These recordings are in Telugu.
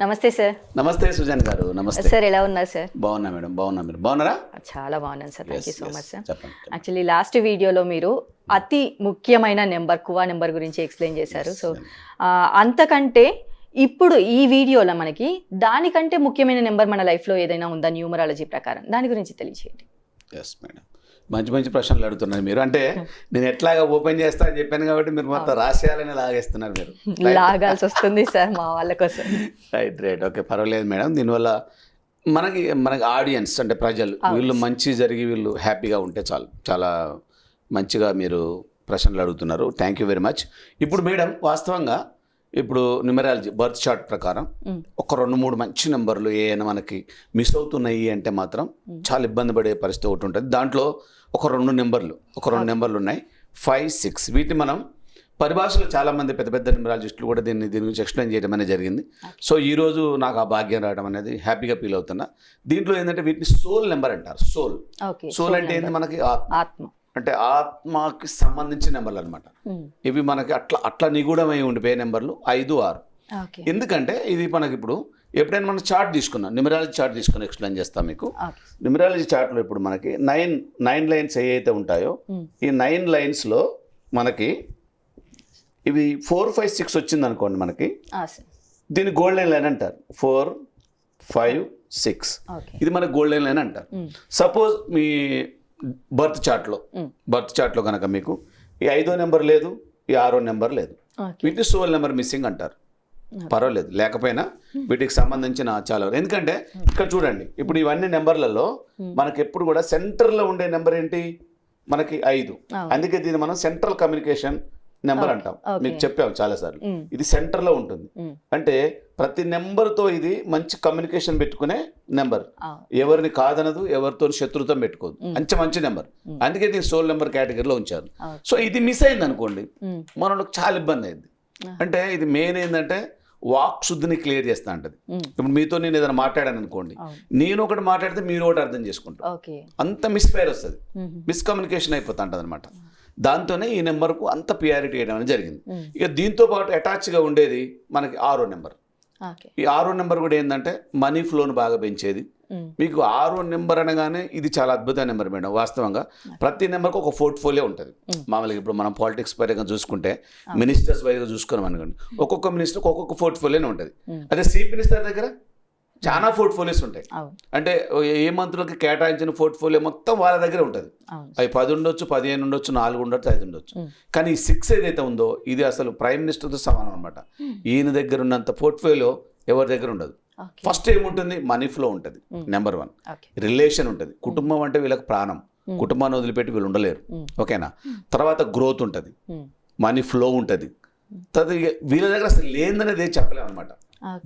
నమస్తే సార్. నమస్తే సుజాన్ గారు. నమస్తే. సార్ ఎలా ఉన్నారు సార్? బాగున్నా మేడం. బాగున్నా మీరు బాగున్నారా? చాలా బాగున్నాను sir. Thank you so. Much sir. Actually last వీడియోలో మీరు అతి ముఖ్యమైన నెంబర్ కువా నెంబర్ గురించి ఎక్స్ప్లెయిన్ చేశారు. సో అంతకంటే ఇప్పుడు ఈ వీడియోలో మనకి దానికంటే ముఖ్యమైన నెంబర్ మన లైఫ్లో ఏదైనా ఉందా న్యూమరాలజీ ప్రకారం? దాని గురించి తెలియచేయండి. Yes madam. మంచి మంచి ప్రశ్నలు అడుగుతున్నారు మీరు. అంటే నేను ఎట్లాగా ఓపెన్ చేస్తా అని చెప్పాను కాబట్టి మీరు మొత్తం రాసేయాలని లాగేస్తున్నారు మీరు. లాగాల్సి వస్తుంది సార్ మా వాళ్ళ కోసం. రైట్ రైట్ ఓకే పర్వాలేదు మేడం. దీనివల్ల మనకి మనకి ఆడియన్స్ అంటే ప్రజలు వీళ్ళు మంచి జరిగి వీళ్ళు హ్యాపీగా ఉంటే చాలు. చాలా మంచిగా మీరు ప్రశ్నలు అడుగుతున్నారు. థ్యాంక్ యూ వెరీ మచ్ ఇప్పుడు మేడం వాస్తవంగా ఇప్పుడు న్యూమరాలజీ బర్త్ చార్ట్ ప్రకారం. ఒక రెండు మూడు మంచి నెంబర్లు ఏమైనా మనకి మిస్ అవుతున్నాయి అంటే మాత్రం చాలా ఇబ్బంది పడే పరిస్థితి ఒకటి ఉంటుంది. దాంట్లో ఒక రెండు నెంబర్లు ఒక రెండు నెంబర్లు ఉన్నాయి. ఫైవ్ సిక్స్ వీటిని మనం పరిభాషలో చాలా మంది పెద్ద పెద్ద న్యూమరాలజిస్టులు కూడా దీన్ని దీని గురించి ఎక్స్ప్లెయిన్ చేయడం అనేది జరిగింది. సో ఈ రోజు నాకు ఆ భాగ్యం రావడం అనేది హ్యాపీగా ఫీల్ అవుతున్నా. దీంట్లో ఏంటంటే వీటిని సోల్ నెంబర్ అంటారు సోల్ సోల్ అంటే ఏంది మనకి? ఆత్మ. అంటే ఆత్మకి సంబంధించిన నెంబర్లు అనమాట. ఇవి మనకి అట్లా అట్లా నిగూఢమై ఉండిపోయే నెంబర్లు ఐదు ఆరు. ఎందుకంటే ఇది మనకి ఇప్పుడు ఎప్పుడైనా మనం చార్ట్ తీసుకున్నాం న్యూమరాలజీ చార్ట్ తీసుకుని ఎక్స్ప్లెయిన్ చేస్తాం మీకు. న్యూమరాలజీ చార్ట్లో ఇప్పుడు మనకి నైన్ నైన్ లైన్స్ ఏవైతే ఉంటాయో. ఈ నైన్ లైన్స్లో మనకి ఇవి ఫోర్ ఫైవ్ సిక్స్ వచ్చింది అనుకోండి మనకి దీన్ని గోల్డెన్ లైన్ అంటారు. Four five six. ఇది మనకి గోల్డెన్ లైన్ అంటారు. సపోజ్ మీ బర్త్ చార్ట్లో. బర్త్ చార్ట్లో కనుక మీకు ఈ ఐదో నెంబర్ లేదు ఈ ఆరో నెంబర్ లేదు. వీటిని సోల్ నెంబర్ మిస్సింగ్ అంటారు. పర్వాలేదు లేకపోయినా వీటికి సంబంధించిన చాలా ఎందుకంటే ఇక్కడ చూడండి ఇప్పుడు ఇవన్నీ నెంబర్లలో మనకి ఎప్పుడు కూడా సెంటర్లో ఉండే నెంబర్ ఏంటి? మనకి ఐదు. అందుకే దీన్ని మనం సెంట్రల్ కమ్యూనికేషన్ నెంబర్ అంటాం. మీకు చెప్పాము చాలాసార్లు. ఇది సెంటర్లో ఉంటుంది. అంటే ప్రతి నెంబర్తో ఇది మంచి కమ్యూనికేషన్ పెట్టుకునే నెంబర్. ఎవరిని కాదనదు ఎవరితో శత్రుత్వం పెట్టుకోదు మంచి మంచి నెంబర్ అందుకే దీన్ని సోల్ నెంబర్ కేటగిరీలో ఉంచారు. సో ఇది మిస్ అయింది అనుకోండి. మనకు చాలా ఇబ్బంది అయింది. అంటే ఇది మెయిన్ ఏంటంటే వాక్ శుద్ధిని క్లియర్ చేస్తా ఉంటుంది Mm. ఇప్పుడు మీతో నేను ఏదైనా మాట్లాడాను అనుకోండి. నేను ఒకటి మాట్లాడితే మీరు ఒకటి అర్థం చేసుకుంటారు ఓకే అంత మిస్ఫైర్ వస్తుంది. మిస్కమ్యూనికేషన్ అయిపోతా ఉంటుంది అనమాట దాంతోనే ఈ నెంబర్కు అంత ప్రియారిటీ వేయడం అనేది జరిగింది. ఇక దీంతో పాటు అటాచ్గా ఉండేది మనకి ఆరో నెంబర్. ఈ ఆరో నెంబర్ కూడా ఏంటంటే మనీ ఫ్లోను బాగా పెంచేది. మీకు ఆరో నెంబర్ అనగానే ఇది చాలా అద్భుతమైన నెంబర్ మేడం వాస్తవంగా. ప్రతి నెంబర్కి ఒక పోర్ట్ఫోలియో ఉంటుంది. మామూలుగా ఇప్పుడు మనం పాలిటిక్స్ పరంగా చూసుకుంటే మినిస్టర్స్ వైజ్గా చూసుకున్నాం అనుకోండి. ఒక్కొక్క మినిస్టర్కి ఒక్కొక్క పోర్ట్ఫోలియోనే ఉంటుంది. అదే చీఫ్ మినిస్టర్ దగ్గర చాలా పోర్ట్ఫోలియోస్ ఉంటాయి. అంటే ఏ మంత్రులకి కేటాయించిన పోర్ట్ఫోలియో మొత్తం వాళ్ళ దగ్గర ఉంటుంది. అవి పది ఉండొచ్చు పదిహేను ఉండొచ్చు నాలుగు ఉండొచ్చు ఐదు ఉండొచ్చు. కానీ ఈ సిక్స్ ఏదైతే ఉందో ఇది అసలు ప్రైమ్ మినిస్టర్తో సమానం అనమాట ఈయన దగ్గర ఉన్నంత పోర్ట్ఫోలియో ఎవరి దగ్గర ఉండదు. ఫస్ట్ ఏముంటుంది? మనీ ఫ్లో ఉంటుంది నెంబర్ వన్ రిలేషన్ ఉంటుంది. కుటుంబం అంటే వీళ్ళకి ప్రాణం. కుటుంబాన్ని వదిలిపెట్టి వీళ్ళు ఉండలేరు. ఓకేనా? తర్వాత గ్రోత్ ఉంటుంది. మనీ ఫ్లో ఉంటుంది. తర్వాత వీళ్ళ దగ్గర అసలు లేదనేది చెప్పలేము అనమాట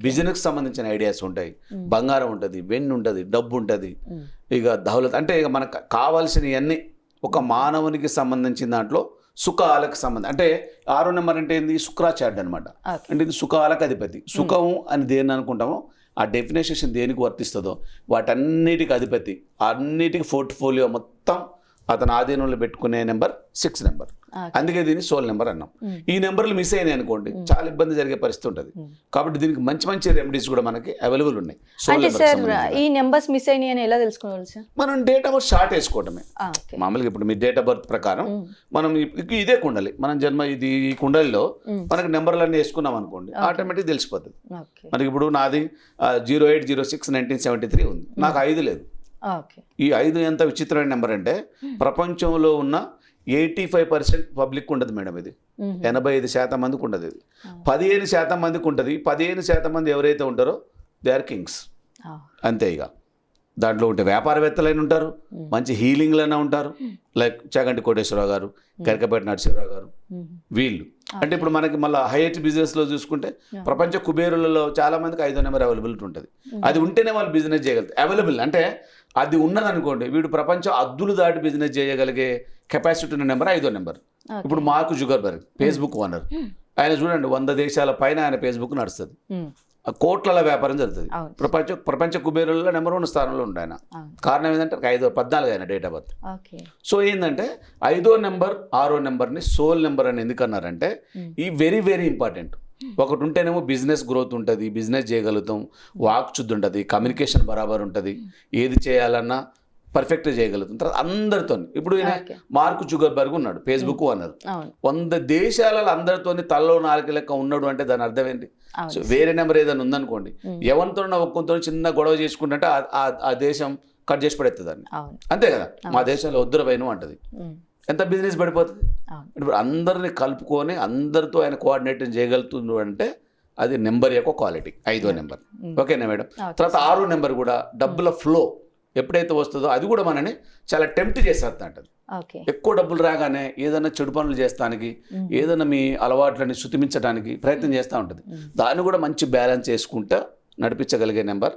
బిజినెస్ సంబంధించిన ఐడియాస్ ఉంటాయి. బంగారం ఉంటుంది వెన్ను ఉంటుంది డబ్బు ఉంటుంది. ఇక దౌలత్ అంటే ఇక మనకు కావాల్సినవన్నీ ఒక మానవునికి సంబంధించిన దాంట్లో సుఖాలకు సంబంధం అంటే ఆరో నెంబర్ అంటే ఏంది? శుక్రాచార్యుడు అనమాట అంటే ఇది సుఖాలకు అధిపతి. సుఖము అని దేన్ని అనుకుంటామో ఆ డెఫినేషన్ దేనికి వర్తిస్తుందో వాటన్నిటికి అధిపతి. అన్నిటికి పోర్ట్ఫోలియో మొత్తం అతను ఆధీనంలో పెట్టుకునే నెంబర్ సిక్స్ నెంబర్. అందుకే దీన్ని సోల్ నెంబర్ అన్నాం. ఈ నెంబర్లు మిస్ అయినాయి అనుకోండి చాలా ఇబ్బంది జరిగే పరిస్థితి ఉంటుంది. కాబట్టి దీనికి మంచి మంచి రెమెడీస్ కూడా మనకి అవైలబుల్ ఉన్నాయి. అంటే సార్ ఈ నెంబర్స్ మిస్ అయినాయి అని ఎలా తెలుసుకోవాలి సార్? మనం డేట్ ఆఫ్ బర్త్ షార్ట్ వేసుకోవటమే. మామూలుగా ఇప్పుడు మీ డేట్ ఆఫ్ బర్త్ ప్రకారం మనం ఇదే కుండలి. మనం జన్మ ఇది ఈ కుండలిలో మనకి నెంబర్లన్నీ వేసుకున్నాం అనుకోండి ఆటోమేటిక్ తెలిసిపోతుంది. మనకి ఇప్పుడు నాది zero eight zero six nineteen seventy three ఉంది. నాకు ఐదు లేదు. ఈ ఐదు ఎంత విచిత్రమైన నెంబర్ అంటే ప్రపంచంలో ఉన్న ఎయిటీ ఫైవ్ పర్సెంట్ పబ్లిక్ ఉండదు మేడం ఇది. ఎనభై ఐదు శాతం మందికి ఉండదు ఇది. పదిహేను శాతం మందికి ఉంటుంది. పదిహేను శాతం మంది ఎవరైతే ఉంటారో దే ఆర్ కింగ్స్ అంతే ఇక. దాంట్లో ఉంటే వ్యాపారవేత్తలైన ఉంటారు మంచి హీలింగ్లైనా ఉంటారు. లైక్ చాగంటి కోటేశ్వరరావు గారు కరికపేట నరసింహరావు గారు. వీళ్ళు. అంటే ఇప్పుడు మనకి మళ్ళీ హైయెస్ట్ బిజినెస్లో చూసుకుంటే ప్రపంచ కుబేరులలో చాలా మందికి ఐదో నెంబర్ అవైలబిలిటీ ఉంటుంది. అది ఉంటేనే వాళ్ళు బిజినెస్ చేయగలుగుతారు. అవైలబుల్. అంటే అది ఉన్నదనుకోండి వీడు ప్రపంచం అద్దులు దాటి బిజినెస్ చేయగలిగే కెపాసిటీ ఉన్న నెంబర్ ఐదో నెంబర్. ఇప్పుడు మార్క్ జుగర్బర్గ్ ఫేస్బుక్ ఓనర్ ఆయన చూడండి వంద దేశాల పైన ఆయన ఫేస్బుక్ నడుస్తుంది. Mm. ఆ కోట్ల వ్యాపారం జరుగుతుంది. ప్రపంచ ప్రపంచ కుబేరులలో నెంబర్ వన్ స్థానంలో ఉండే ఆయన. కారణం ఏంటంటే ఐదో పద్నాలుగు ఆయన డేట్ ఆఫ్ బర్త్ సో ఏంటంటే ఐదో నెంబర్ ఆరో నెంబర్ని సోల్ నెంబర్ అని ఎందుకు అన్నారంటే Mm. ఈ వెరీ వెరీ ఇంపార్టెంట్ ఒకటి ఉంటేనేమో బిజినెస్ గ్రోత్ ఉంటుంది బిజినెస్ చేయగలుగుతాం వాక్ శుద్ధి ఉంటుంది కమ్యూనికేషన్ బరాబర్ ఉంటుంది ఏది చేయాలన్నా పర్ఫెక్ట్గా చేయగలుగుతాం. తర్వాత అందరితో ఇప్పుడు ఈయన మార్క్ జుగర్బర్గ్ ఉన్నాడు ఫేస్బుక్ అన్నారు అవును. వంద దేశాలలో అందరితోని తలలో నాలుగు లెక్క ఉన్నాడు అంటే దాని అర్థం ఏంటి? సో వేరే నెంబర్ ఏదైనా ఉందనుకోండి. ఎవరితో ఒక్కొంతో చిన్న గొడవ చేసుకుంటుంటే ఆ- దేశం కట్ చేసి పడేస్తుంది అంతే కదా? మా దేశంలో వద్దుర పైన అంటది. ఎంత బిజినెస్ పడిపోతుంది? ఇప్పుడు అందరిని కలుపుకొని అందరితో ఆయన కోఆర్డినేట్ చేయగలుగుతుంది అంటే అది నెంబర్ యొక్క క్వాలిటీ ఐదో నెంబర్. ఓకేనా మేడం? ఓకే. తర్వాత ఆరో నెంబర్ కూడా డబ్బుల ఫ్లో ఎప్పుడైతే వస్తుందో అది కూడా మనని చాలా టెంప్ట్ చేసేస్తా అంటది. ఓకే ఎక్కువ డబ్బులు రాగానే ఏదైనా చెడు పనులు చేస్తానికి ఉమ్. ఏదైనా మీ అలవాట్లని శుతిమించడానికి ప్రయత్నం చేస్తూ ఉంటుంది. దాన్ని కూడా మంచి బ్యాలెన్స్ చేసుకుంటా నడిపించగలిగే నెంబర్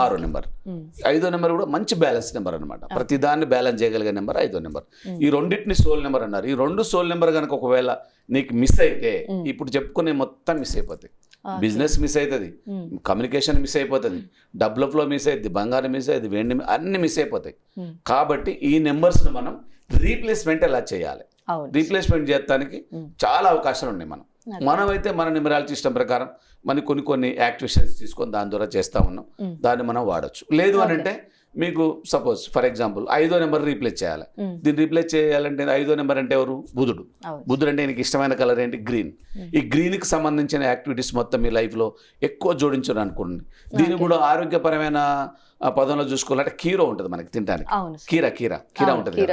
ఆరో నెంబర్. ఐదో నెంబర్ కూడా మంచి బ్యాలెన్స్ నెంబర్ అనమాట ప్రతి దాన్ని బ్యాలెన్స్ చేయగలిగే నెంబర్ ఐదో నెంబర్. ఈ రెండింటిని సోల్ నెంబర్ అన్నారు ఈ రెండు సోల్ నెంబర్ కనుక ఒకవేళ నీకు మిస్ అయితే. ఇప్పుడు చెప్పుకునే మొత్తం మిస్ అయిపోతాయి. బిజినెస్ మిస్ అవుతుంది. కమ్యూనికేషన్ మిస్ అయిపోతుంది డబ్బుల ఫ్లో మిస్ అవుతుంది బంగారం మిస్ అవుతుంది వెండి అన్ని మిస్ అయిపోతాయి. కాబట్టి ఈ నెంబర్స్ని మనం రీప్లేస్మెంట్ ఎలా చేయాలి రీప్లేస్మెంట్ చేయడానికి. చాలా అవకాశాలు ఉన్నాయి మనం. మనమైతే మన న్యూమరాలజీ ఇష్టం ప్రకారం మన కొన్ని కొన్ని యాక్టివేషన్స్ తీసుకొని దాని ద్వారా చేస్తా ఉన్నాం. దాన్ని మనం వాడచ్చు లేదు అని. అంటే మీకు సపోజ్ ఫర్ ఎగ్జాంపుల్ ఐదో నెంబర్ రీప్లేస్ చేయాలి. ఉమ్. దీన్ని రీప్లేస్ చేయాలంటే ఐదో నెంబర్ అంటే ఎవరు? బుధుడు. బుధుడు అంటే నీకు ఇష్టమైన కలర్ ఏంటి? Green Mm. ఈ గ్రీన్కి సంబంధించిన యాక్టివిటీస్ మొత్తం మీ లైఫ్లో ఎక్కువ జోడించారు అనుకోండి. దీనికి Okay. కూడా ఆరోగ్యపరమైన పదంలో చూసుకోవాలంటే కీరో ఉంటుంది మనకి తినడానికి. సార్. కీర కీర. కీర ఉంటుంది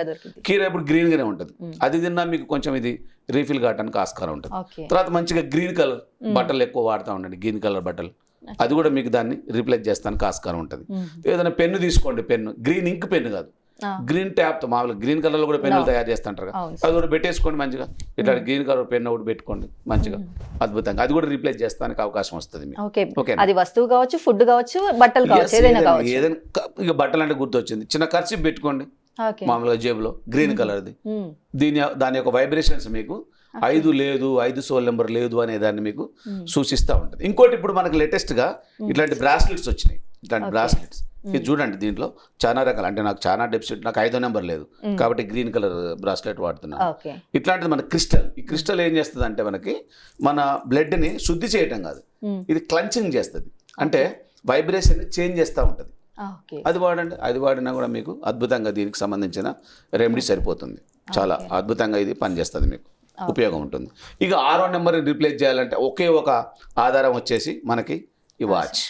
కీర ఇప్పుడు గ్రీన్గానే ఉంటుంది. అది తిన్నా మీకు కొంచెం ఇది రీఫిల్ కావడానికి ఆస్కారం ఉంటుంది. తర్వాత మంచిగా గ్రీన్ కలర్. బట్టలు ఎక్కువ వాడుతూ ఉండండి. గ్రీన్ కలర్ బట్టలు. అది కూడా మీకు దాన్ని రీప్లేస్ చేస్తానికి ఆస్కారం ఉంటుంది. ఏదైనా పెన్ను తీసుకోండి పెన్ను. గ్రీన్ ఇంక్ పెన్ను కాదు. గ్రీన్ ట్యాప్ మామూలుగా గ్రీన్ కలర్లో కూడా పెన్నులు. తయారు చేస్తుంటారు అది కూడా పెట్టేసుకోండి మంచిగా. ఇట్లా గ్రీన్ కలర్ పెన్ ఒకటి పెట్టుకోండి మంచిగా. అద్భుతంగా. అది కూడా రీప్లేస్ చేస్తానికి అవకాశం వస్తుంది ఓకే. అది వస్తువు కావచ్చు ఫుడ్ కావచ్చు బట్టలు కావచ్చు ఏదైనా ఇక బట్టలు అంటే గుర్తొచ్చింది. చిన్న ఖర్చు పెట్టుకోండి. మామూలుగా జేబులో. గ్రీన్ కలర్ది. దీని దాని యొక్క వైబ్రేషన్స్ మీకు ఐదు లేదు ఐదు సోల్ నెంబర్ లేదు అనే దాన్ని మీకు. సూచిస్తూ ఉంటుంది. ఇంకోటి ఇప్పుడు మనకు లేటెస్ట్గా ఇట్లాంటి బ్రాస్లెట్స్ వచ్చినాయి. ఇట్లాంటి. బ్రాస్లెట్స్ ఇది చూడండి దీంట్లో చాలా రకాలు. అంటే నాకు చాలా డెప్సిట్ నాకు ఐదో నెంబర్ లేదు. కాబట్టి గ్రీన్ కలర్ బ్రాస్లెట్ వాడుతున్నాను. ఇట్లాంటిది మన క్రిస్టల్ ఈ క్రిస్టల్ ఏం చేస్తుంది అంటే మనకి మన బ్లడ్ని శుద్ధి చేయటం కాదు. ఇది క్లంచింగ్ చేస్తుంది. అంటే వైబ్రేషన్ చేంజ్ చేస్తూ ఉంటుంది. అది వాడండి. అది వాడినా కూడా మీకు అద్భుతంగా దీనికి సంబంధించిన రెమెడీ సరిపోతుంది. చాలా. అద్భుతంగా ఇది పనిచేస్తుంది మీకు. ఉపయోగం ఉంటుంది. ఇక ఆరో నెంబర్ రీప్లేస్ చేయాలంటే ఒకే ఒక ఆధారం వచ్చేసి మనకి ఈ watch.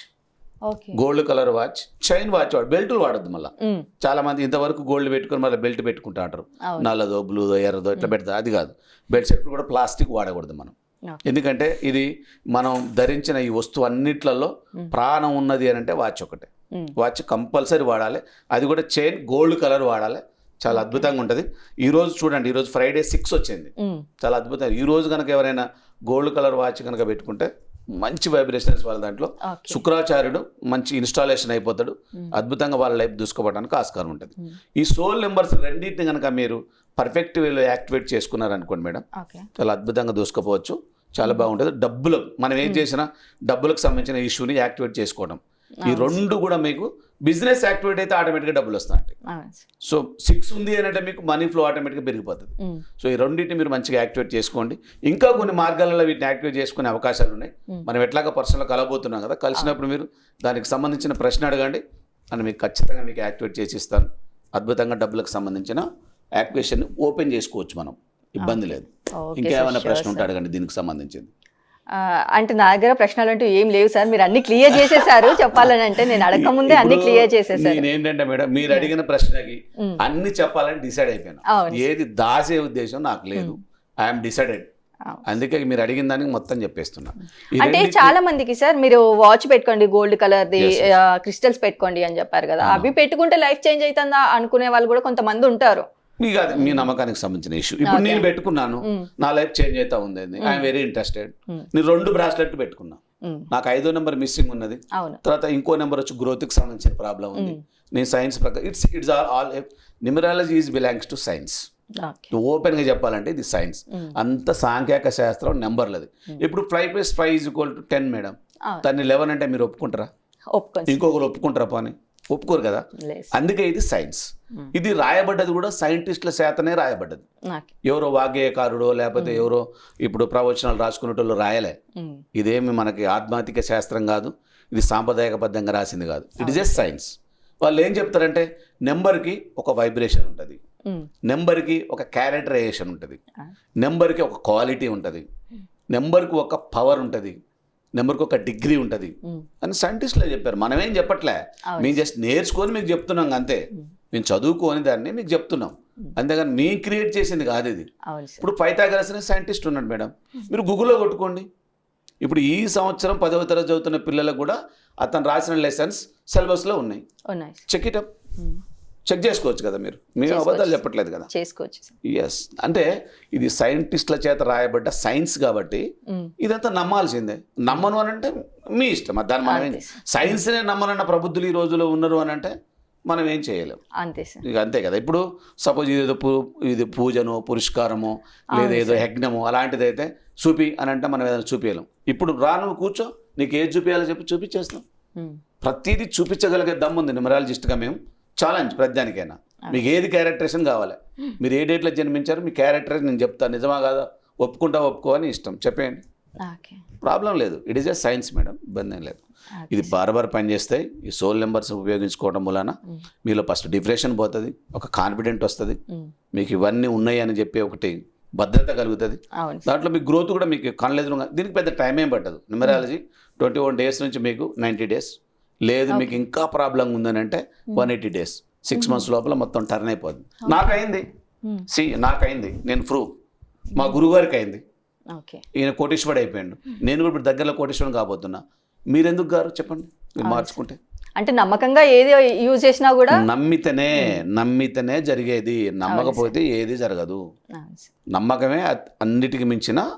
Gold colour watch chain watch వాడు బెల్టులు వాడద్దు మళ్ళీ. చాలా మంది ఇంతవరకు గోల్డ్ పెట్టుకొని మళ్ళీ బెల్ట్ పెట్టుకుంటా అంటారు. నల్లదో బ్లూదో ఎర్రదో ఇట్లా పెడతారు అది కాదు. బెల్ట్స్ ఎప్పుడు కూడా ప్లాస్టిక్ వాడకూడదు మనం. ఎందుకంటే ఇది మనం ధరించిన ఈ వస్తువు అన్నిట్లలో ప్రాణం ఉన్నది అని అంటే వాచ్ ఒకటే. వాచ్ కంపల్సరీ వాడాలి. అది కూడా చైన్ గోల్డ్ కలర్ వాడాలి. చాలా అద్భుతంగా ఉంటుంది. ఈ రోజు చూడండి ఈరోజు ఫ్రైడే సిక్స్ వచ్చింది. చాలా అద్భుతం ఈ రోజు కనుక ఎవరైనా గోల్డ్ కలర్ వాచ్ కనుక పెట్టుకుంటే మంచి వైబ్రేషన్స్ వాళ్ళ దాంట్లో. శుక్రాచార్యుడు మంచి ఇన్స్టాలేషన్ అయిపోతాడు. అద్భుతంగా వాళ్ళ లైఫ్ దూసుకోవడానికి ఆస్కారం ఉంటుంది. ఈ సోల్ నెంబర్స్ రెండింటిని కనుక మీరు పర్ఫెక్ట్ వేలో యాక్టివేట్ చేసుకున్నారనుకోండి మేడం చాలా అద్భుతంగా దూసుకోపోవచ్చు. చాలా బాగుంటుంది. డబ్బులు మనం ఏం చేసినా డబ్బులకు సంబంధించిన ఇష్యూని యాక్టివేట్ చేసుకోవడం. ఈ రెండు కూడా మీకు బిజినెస్ యాక్టివేట్ అయితే ఆటోమేటిక్గా డబ్బులు వస్తాయి అవును సార్. సో సిక్స్ ఉంది అని అంటే మీకు మనీ ఫ్లో ఆటోమేటిక్గా పెరిగిపోతుంది. సో ఈ రెండింటిని మీరు మంచిగా యాక్టివేట్ చేసుకోండి. ఇంకా కొన్ని మార్గాలలో వీటిని యాక్టివేట్ చేసుకునే అవకాశాలు ఉన్నాయి. మనం ఎట్లాగా పర్సనల్ కలబోతున్నాం కదా కలిసినప్పుడు మీరు దానికి సంబంధించిన ప్రశ్న అడగండి. అని మీకు ఖచ్చితంగా మీకు యాక్టివేట్ చేసి ఇస్తాను. అద్భుతంగా డబ్బులకు సంబంధించిన యాక్టివేషన్ ఓపెన్ చేసుకోవచ్చు మనం. ఇబ్బంది లేదు. ఇంకేమైనా సార్, ప్రశ్న ఉంటే అడగండి దీనికి సంబంధించింది. అంటే నా దగ్గర ప్రశ్నలు అంటూ ఏం లేవు సార్. మీరు అన్ని క్లియర్ చేసేసారు. చెప్పాలని అంటే నేను అడగక ముందే అన్ని క్లియర్ చేసేసారు. నేను ఏంటంటే మేడం మీరు అడిగిన ప్రశ్నకి. అన్ని చెప్పాలని డిసైడ్ అయిపోయాను. ఏది దాసే ఉద్దేశం నాకు లేదు. I'm decided. అందుకే మీరు అడిగిన దానికి మొత్తం చెప్పేస్తున్నా. అంటే చాలా మందికి సార్ మీరు వాచ్ పెట్టుకోండి గోల్డ్ కలర్ ది. క్రిస్టల్స్ పెట్టుకోండి అని చెప్పారు కదా. అవి పెట్టుకుంటే లైఫ్ చేంజ్ అవుతుందా అనుకునే వాళ్ళు కూడా కొంతమంది ఉంటారు. మీ కాదు మీ నమ్మకానికి సంబంధించిన ఇష్యూ ఇప్పుడు. నేను పెట్టుకున్నాను. నా లైఫ్ చేంజ్ అవుతా ఉంది. I'm very interested. నేను రెండు బ్రాస్లెట్ పెట్టుకున్నా. నాకు ఐదో నెంబర్ మిస్సింగ్ ఉన్నది. తర్వాత ఇంకో నెంబర్ వచ్చి growth కి సంబంధించిన ప్రాబ్లం ఉంది. నేను సైన్స్ ప్రకారం it's it's all all numerology is belongs to science okay. ఓపెన్గా చెప్పాలంటే ఇది సైన్స్. అంత సాంఖ్యక శాస్త్రం నెంబర్లది ఇప్పుడు five plus five is equal to ten madam దాన్ని లెవెన్ అంటే మీరు ఒప్పుకుంటారా? ఇంకొకరు ఒప్పుకుంటారా పోనీ? ఒప్పుకోరు కదా. అందుకే ఇది సైన్స్. ఇది రాయబడ్డది కూడా సైంటిస్టుల చేతనే రాయబడ్డది. ఎవరో వాగ్గేయకారుడో లేకపోతే ఎవరో ఇప్పుడు ప్రవచనాలు రాసుకునేటోళ్ళు రాయలే. ఉమ్. ఇదేమి మనకి ఆత్మాతిక శాస్త్రం కాదు ఇది సాంప్రదాయకబద్ధంగా రాసింది కాదు. ఇట్ ఇస్ ఎ సైన్స్ వాళ్ళు ఏం చెప్తారంటే నెంబర్కి ఒక వైబ్రేషన్ ఉంటుంది. నెంబర్కి ఒక క్యారెక్టరైజేషన్ ఉంటుంది. ఆ. నెంబర్కి ఒక క్వాలిటీ ఉంటుంది. నెంబర్కి ఒక పవర్ ఉంటుంది. నెంబర్కి ఒక డిగ్రీ ఉంటుంది. అని సైంటిస్టులే చెప్పారు. మనమేం చెప్పట్లే. మేము జస్ట్ నేర్చుకొని మీకు చెప్తున్నాం అంతే. మేము చదువుకొని దాన్ని మీకు చెప్తున్నాం. అంతేగాని మేము క్రియేట్ చేసింది కాదు ఇది. ఇప్పుడు పైథాగరస్ అనే సైంటిస్ట్ ఉన్నాడు మేడం. మీరు గూగుల్లో కొట్టుకోండి. ఇప్పుడు ఈ సంవత్సరం పదవ తరగతి చదువుతున్న పిల్లలకు కూడా అతను రాసిన లెసన్స్ సిలబస్లో ఉన్నాయి. Check it up. చెక్ చేసుకోవచ్చు కదా మీరు? మేము. అబద్ధాలు చెప్పట్లేదు కదా? చేసుకోవచ్చు ఎస్ అంటే ఇది సైంటిస్టుల చేత రాయబడ్డ సైన్స్ కాబట్టి. ఇదంతా నమ్మాల్సిందే. నమ్మను అని అంటే మీ ఇష్టం. దాన్ని మనం. సైన్స్నే నమ్మనన్న ప్రబుద్ధులు ఈ రోజులో ఉన్నారు అని అంటే మనం ఏం చేయలేం. అంతే సార్. ఇక అంతే కదా. ఇప్పుడు సపోజ్ ఇదేదో పూ ఇది పూజనో పురస్కారమో లేదా ఏదో యజ్ఞమో అలాంటిది అయితే చూపి అని అంటే మనం ఏదైనా చూపించలేం ఇప్పుడు రా నువ్వు కూర్చో నీకు ఏది చూపించాలో చెప్పి చూపించేస్తాం. ప్రతిదీ చూపించగలిగే దమ్ముంది న్యూమరాలజిస్ట్గా మేము. ఛాలెంజ్ ప్రతిదానికైనా మీకు ఏది క్యారెక్టరేషన్ కావాలి? మీరు ఏ డేట్లో జన్మించారు? మీ క్యారెక్టర్ నేను చెప్తాను నిజమా కాదా? ఒప్పుకుంటా ఒప్పుకో అని ఇష్టం. చెప్పేయండి. ప్రాబ్లం లేదు. It is a science madam ఇబ్బంది ఏం లేదు. ఇది బార్బార్ పనిచేస్తాయి ఈ సోల్ నెంబర్స్ ఉపయోగించుకోవడం వలన మీలో ఫస్ట్ డిప్రెషన్ పోతుంది ఒక కాన్ఫిడెంట్ వస్తుంది. మీకు ఇవన్నీ ఉన్నాయి అని చెప్పి ఒకటి భద్రత కలుగుతుంది. దాంట్లో మీకు గ్రోత్ కూడా మీకు కళ్ళెదురుగా దీనికి పెద్ద టైం ఏం పట్టదు. న్యూమరాలజీ ట్వంటీ వన్ డేస్ నుంచి మీకు నైంటీ డేస్ లేదు మీకు ఇంకా ప్రాబ్లం ఉందని అంటే one eighty days. Six months లోపల మొత్తం టర్న్ అయిపోద్ది. నాకైంది. సి నాకైంది నేను ప్రూవ్ మా గురుగారికి అయింది ఈయన కోటేశ్వరుడు అయిపోయాడు నేను కూడా ఇప్పుడు దగ్గరలో కోటేశ్వరం కాబోతున్నా. మీరెందుకు గారు? చెప్పండి. మీరు మార్చుకుంటే. అంటే నమ్మకంగా ఏది యూజ్ చేసినా కూడా నమ్మితేనే నమ్మితేనే జరిగేది. నమ్మకపోతే ఏది జరగదు. నమ్మకమే అన్నిటికి మించిన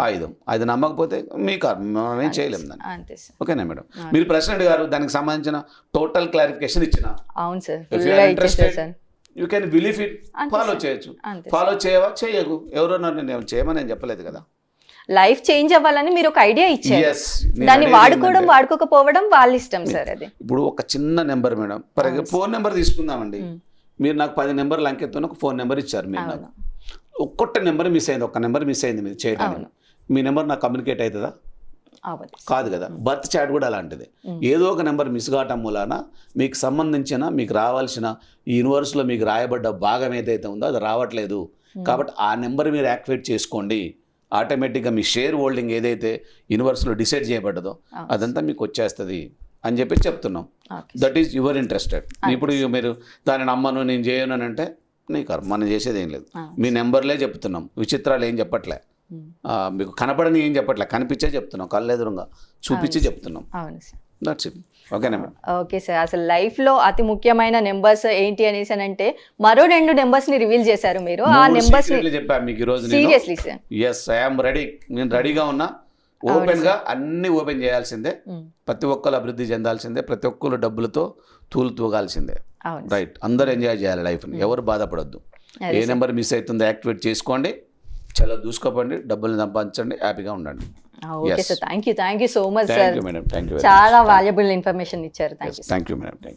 ఆయుధం అది నమ్మకపోతే మీ మనం ఏం చేయలేము దాన్ని. ఓకేనా మేడం? మీరు ప్రశ్న అడిగారు దానికి సంబంధించిన టోటల్ క్లారిఫికేషన్ ఇచ్చిన. అవును sir. You can believe it follow. చేయొచ్చు. ఫాలో చేయవా? చేయకు. ఎవరో నేను చేయమని నేను చెప్పలేదు కదా. లైఫ్ చేంజ్ అవ్వాలని మీరు ఒక ఐడియా ఇచ్చారు. దాన్ని వాడుకోవడం వాడుకోకపోవడం వాళ్ళ ఇష్టం సార్ అది. ఇప్పుడు ఒక చిన్న number madam. For phone number తీసుకుందామండి. మీరు నాకు పది నెంబర్లు అంకెత్తున్న ఒక ఫోన్ నెంబర్ ఇచ్చారు మీరు నాకు. ఒక్కొక్క నెంబర్ మిస్ అయింది ఒక్క నెంబర్ మిస్ అయింది మీరు చేయడానికి. అవును. మీ నెంబర్ నాకు కమ్యూనికేట్ అవుతుందా? కాదు కదా. బర్త్ చాట్ కూడా అలాంటిది. ఏదో ఒక నెంబర్ మిస్ కావటం మూలాన మీకు సంబంధించిన మీకు రావాల్సిన ఈ యూనివర్స్లో మీకు రాయబడ్డ భాగం ఏదైతే ఉందో అది రావట్లేదు. కాబట్టి ఆ నెంబర్ మీరు యాక్టివేట్ చేసుకోండి. ఆటోమేటిక్గా మీ షేర్ హోల్డింగ్ ఏదైతే యూనివర్స్లో డిసైడ్ చేయబడ్డదో. అదంతా మీకు వచ్చేస్తుంది అని చెప్పి చెప్తున్నాం. That is your interested. ఇప్పుడు మీరు దాన్ని నమ్మను నేను చేయను అని అంటే నీ కర్మ. మనం చేసేది ఏం లేదు. మీ నెంబర్లే చెప్తున్నాం. విచిత్రాలు ఏం చెప్పట్లే. మీకు కనపడని ఏం చెప్పట్లే. కనిపించే చెప్తున్నాం. కళ్ళెదురుగా చూపించి చెప్తున్నాం. దట్స్ ఇట్ ఓకేనా మేడం ఓకే సార్. అసలు లైఫ్లో అతి ముఖ్యమైన నెంబర్స్ ఏంటి అనేసి అని అంటే మరో రెండు నెంబర్స్ని రివీల్ చేశారు మీరు. ఆ నెంబర్స్ని చెప్పాను మీకు ఈరోజు నేను. Seriously sir yes I'm ready నేను రెడీగా ఉన్నా. ఓపెన్గా అన్ని ఓపెన్ చేయాల్సిందే. ప్రతి ఒక్కరు అభివృద్ధి చెందాల్సిందే. ప్రతి ఒక్కరు డబ్బులతో తూలు తూగాల్సిందే. రైట్ అందరూ ఎంజాయ్ చేయాలి లైఫ్ని ఎవరు బాధపడొద్దు. ఏ నెంబర్ మిస్ అవుతుందో యాక్టివేట్ చేసుకోండి. చాలా దూసుకోపండి డబ్బులు సంపాదించండి హ్యాపీగా ఉండండి. Okay. Sir thank you thank you so much sir you you చాలా వాల్యుబుల్ ఇన్ఫర్మేషన్ ఇచ్చారు. Thank you thank you madam thank